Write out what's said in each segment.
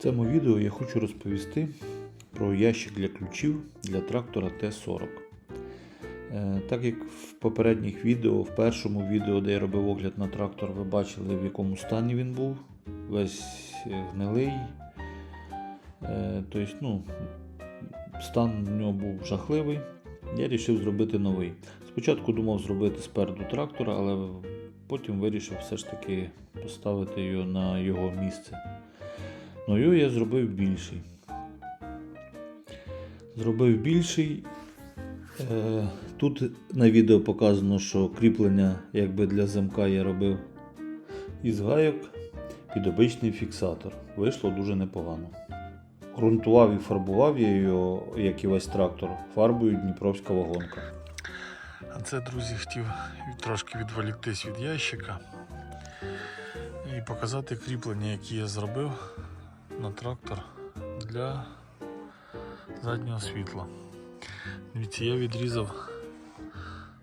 В цьому відео я хочу розповісти про ящик для ключів для трактора Т-40. Е, Так як в попередніх відео, в першому відео, де я робив огляд на трактор, ви бачили в якому стані він був, весь е, гнилий. Е, Тобто, ну, стан в нього був жахливий. Я вирішив зробити новий. Спочатку думав зробити спереду трактора, але потім вирішив все ж таки поставити його на його місце. Ну я зробив більший. Зробив більший. Е, Тут на відео показано, що кріплення якби для замка я робив із гайок під обичний фіксатор. Вийшло дуже непогано. Грунтував і фарбував я його, як і весь трактор, фарбою Дніпровська вагонка. А це, друзі, хотів трошки відволіктись від ящика і показати кріплення, які я зробив на трактор для заднього світла. Дивіться, я відрізав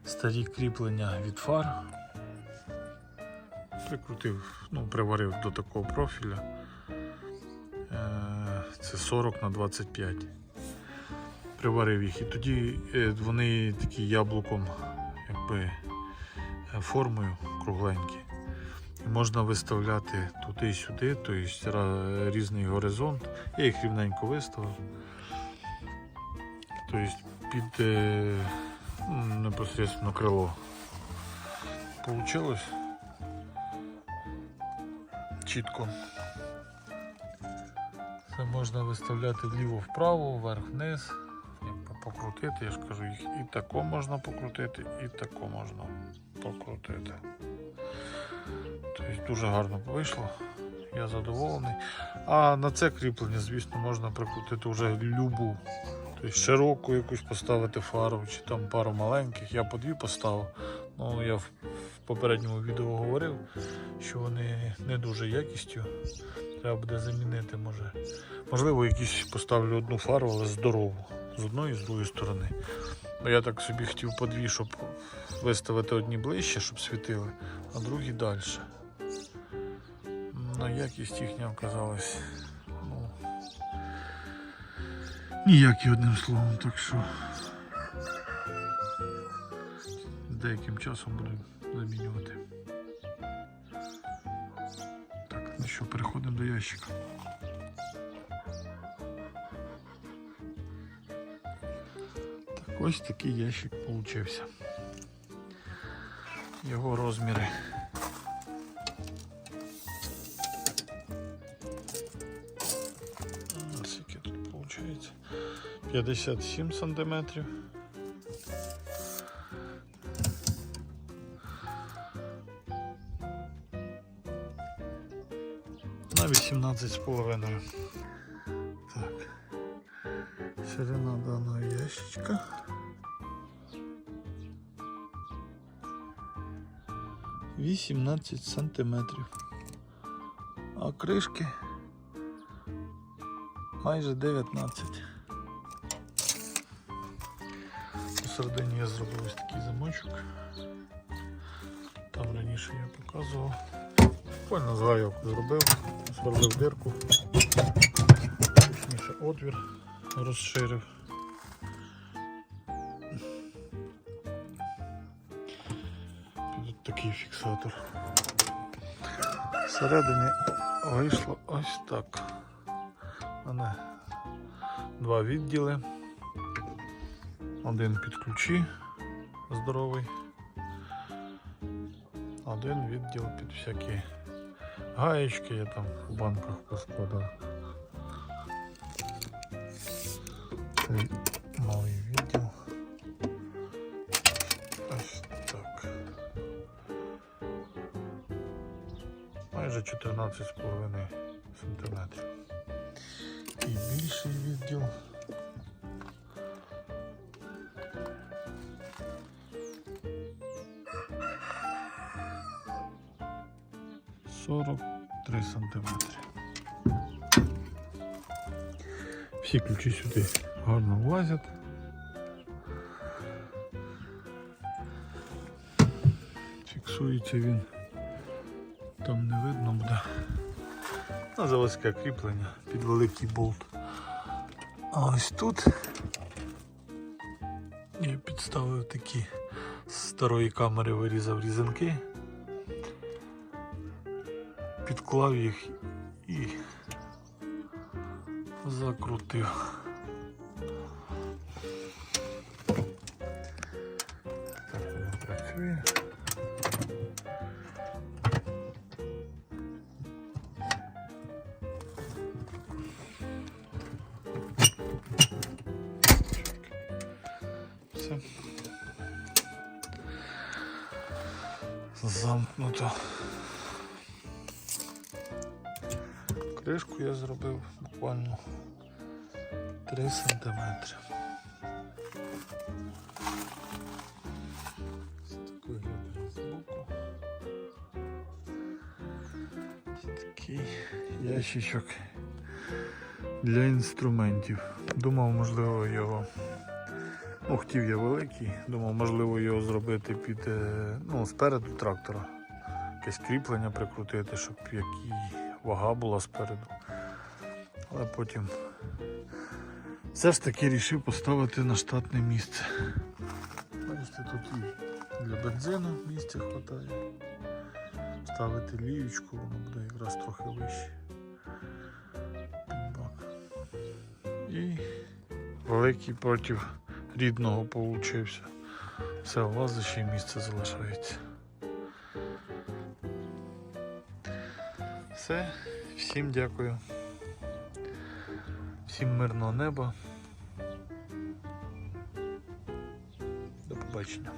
старі кріплення від фар, прикрутив, ну, приварив до такого профіля. Е, Це 40 на 25 приварив їх. І тоді е, вони такі яблуком, якби е, формою кругленькі. Можна виставляти туди і сюди, тобто різний горизонт. Я їх рівненько виставив. Тобто під е, непосредственно крило. Получилось чітко. Це можна виставляти вліво-вправо, вверх-вниз. Покрутити, я ж кажу, їх і тако можна покрутити, і тако можна покрутити. Дуже гарно вийшло. Я задоволений. А на це кріплення, звісно, можна прикрутити вже любу. Тобто широку якусь поставити фару чи там пару маленьких. Я по дві поставив. Ну, я в, попередньому відео говорив, що вони не дуже якістю. Треба буде замінити, може. Можливо, якісь поставлю одну фару, але здорову. З одної і з другої сторони. Ну, я так собі хотів по дві, щоб виставити одні ближче, щоб світили, а другі далі. На якість їхня оказалась. Ну, ніякі одним словом, так що деяким часом буду замінювати. Так, ну що, переходимо до ящика. Так, ось такий ящик получився. Його розміри. 57 сантиметрів. На 18 з половиною. Так. Ширина даного ящичка. Вісімнадцять сантиметрів. А кришки майже 19. Посередині я зробив ось такий замочок. Там раніше я показував. Буквально з гайок зробив, сверлив дирку, точніше отвір розширив. Тут такий фіксатор. Всередині вийшло ось так. У мене два відділи. Один під ключі здоровий. Один відділ під всякі гаєчки я там в банках поскладав. Цей малий відділ. Ось так. Майже 14,5 сантиметрів. І більший відділ. Сорок три сантиметри. Всі ключі сюди гарно влазять. Фіксується він. Там не видно буде. на заводське кріплення під великий болт. А ось тут я підставив такі з старої камери вирізав різанки, підклав їх і закрутив. Так воно працює. Все. Замкнуто. Кришку я зробив буквально 3 сантиметри. Ось так виглядає збоку. Ось такий ящичок для інструментів. Думав, можливо, його. Ну, хотів я великий, думав, можливо, його зробити під е, ну, спереду трактора. Якесь кріплення прикрутити, щоб які вага була спереду. Але потім все ж таки вирішив поставити на штатне місце. Бачите, тут і для бензину місця вистачає. Ставити ліючку, воно буде якраз трохи вище. І великий проти рідного получився. Все, влазить ще місце залишається. Все, всім дякую. Всім мирного неба. До побачення.